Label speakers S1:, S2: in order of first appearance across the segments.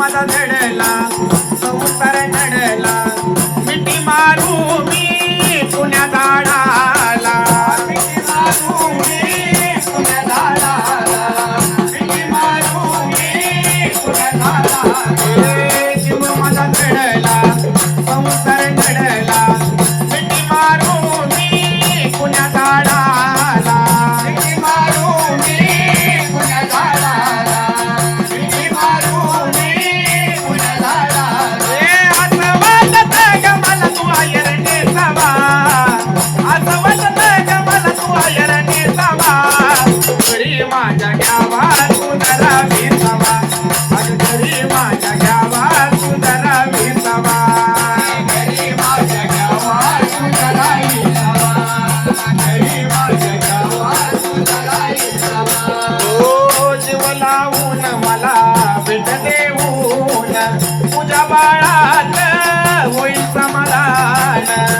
S1: माझा झडला संसार नडला. जबाळात होईल समाधान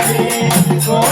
S1: Thank you.